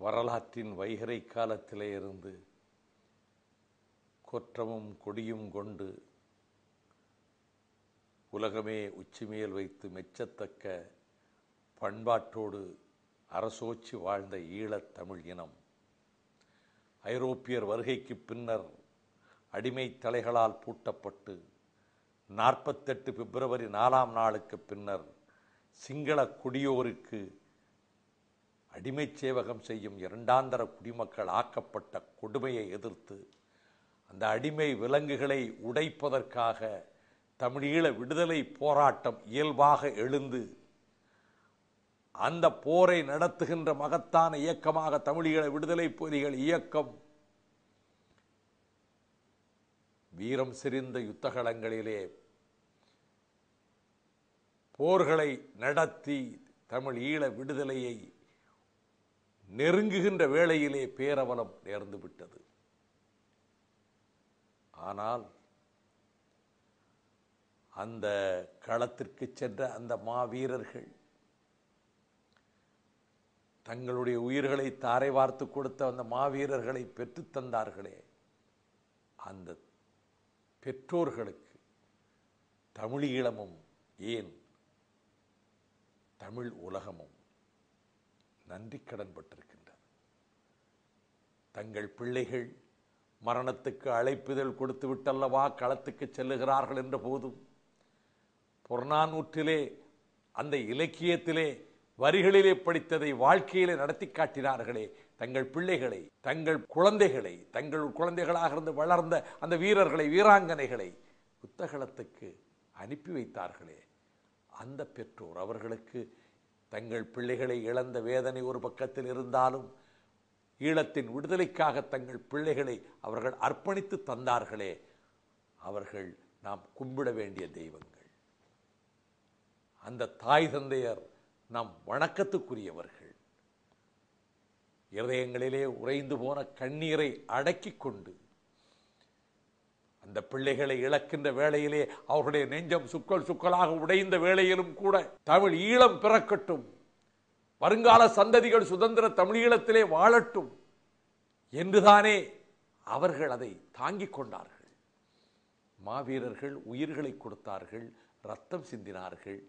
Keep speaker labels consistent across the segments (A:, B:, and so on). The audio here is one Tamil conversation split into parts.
A: வரலாற்றின் வைகறை காலத்திலே இருந்து கொற்றமும் கொடியும் கொண்டு உலகமே உச்சிமேல் வைத்து மெச்சத்தக்க பண்பாட்டோடு அரசோச்சி வாழ்ந்த ஈழத் தமிழ் இனம். ஐரோப்பியர் வருகைக்கு பின்னர் அடிமை தலைகளால் பூட்டப்பட்டு நாற்பத்தெட்டு பிப்ரவரி நாலாம் நாளுக்கு பின்னர் சிங்கள குடியோருக்கு அடிமை சேவகம் செய்யும் இரண்டாந்தர குடிமக்கள் ஆக்கப்பட்ட கொடுமையை எதிர்த்து அந்த அடிமை விலங்குகளை உடைப்பதற்காக தமிழீழ விடுதலை போராட்டம் இயல்பாக எழுந்து அந்த போரை நடத்துகின்ற மகத்தான இயக்கமாக தமிழீழ விடுதலை புலிகள் இயக்கம் வீரம் செறிந்த யுத்தகலங்களிலே போர்களை நடத்தி தமிழ் ஈழ விடுதலையை நெருங்குகின்ற வேளையிலே பேரவலம் நேர்ந்து விட்டது. ஆனால் அந்த களத்திற்கு சென்ற அந்த மாவீரர்கள் தங்களுடைய உயிர்களை தாரை வார்த்து கொடுத்த அந்த மாவீரர்களை பெற்று தந்தார்களே அந்த பெற்றோர்களுக்கு தமிழீழமும் ஏன் தமிழ் உலகமும் நன்றி கடன் பட்டிருக்கின்றது தங்கள் பிள்ளைகள் மரணத்துக்கு அழைப்புதல் கொடுத்து விட்டல்லவா களத்துக்கு செல்லுகிறார்கள் என்ற போதும் புறநானூற்றிலே அந்த இலக்கியத்திலே வரிகளிலே படித்ததை வாழ்க்கையிலே நடத்தி காட்டினார்களே தங்கள் பிள்ளைகளை தங்கள் குழந்தைகளை தங்கள் குழந்தைகளாக இருந்து வளர்ந்த அந்த வீரர்களை வீராங்கனைகளை புத்தகலத்துக்கு அனுப்பி வைத்தார்களே அந்த பெற்றோர் அவர்களுக்கு தங்கள் பிள்ளைகளை இழந்த வேதனை ஒரு பக்கத்தில் இருந்தாலும் ஈழத்தின் விடுதலைக்காக தங்கள் பிள்ளைகளை அவர்கள் அர்ப்பணித்து தந்தார்களே அவர்கள் நாம் கும்பிட வேண்டிய தெய்வங்கள். அந்த தாய் தந்தையர் நாம் வணக்கத்துக்குரியவர்கள். இருதயங்களிலே உறைந்து போன கண்ணீரை அடக்கிக் கொண்டு அந்த பிள்ளைகளை இழக்கின்ற வேளையிலே அவர்களுடைய நெஞ்சம் சுக்கல் சுக்கலாக உடைந்த வேளையிலும் கூட தமிழ் ஈழம் பிறக்கட்டும். வருங்கால சந்ததிகள் சுதந்திர தமிழீழத்திலே வாழட்டும் என்றுதானே அவர்கள் அதை தாங்கிக் கொண்டார்கள். மாவீரர்கள் உயிர்களை கொடுத்தார்கள் ரத்தம் சிந்தினார்கள்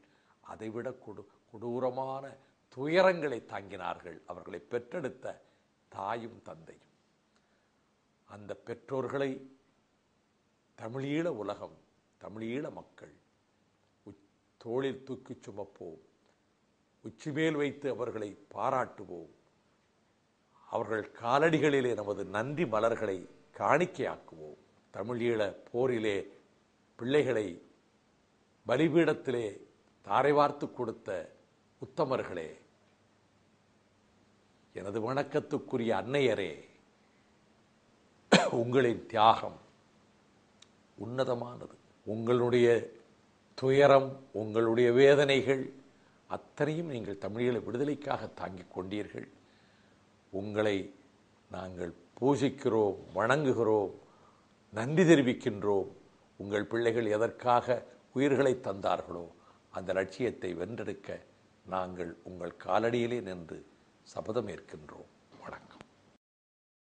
A: அதைவிட கொடு கொடூரமான துயரங்களை தாங்கினார்கள் அவர்களை பெற்றெடுத்த தாயும் தந்தையும். அந்த பெற்றோர்களை தமிழீழ உலகம் தமிழீழ மக்கள் தோளில் தூக்கி சுமப்போம். உச்சிமேல் வைத்து அவர்களை பாராட்டுவோம். அவர்கள் காலடிகளிலே நமது நன்றி மலர்களை காணிக்கையாக்குவோம். தமிழீழ போரிலே பிள்ளைகளை பலிபீடத்திலே தாரை வார்த்து கொடுத்த உத்தமர்களே எனது வணக்கத்துக்குரிய அன்னையரே உங்களின் தியாகம் உன்னதமானது. உங்களுடைய துயரம் உங்களுடைய வேதனைகள் அத்தனையும் நீங்கள் தமிழீழ விடுதலைக்காக தாங்கிக் கொண்டீர்கள். உங்களை நாங்கள் பூஜிக்கிறோம் வணங்குகிறோம் நன்றி தெரிவிக்கின்றோம். உங்கள் பிள்ளைகள் எதற்காக உயிர்களை தந்தார்களோ அந்த லட்சியத்தை வென்றெடுக்க நாங்கள் உங்கள் காலடியிலே நின்று சபதம் ஏற்கின்றோம்.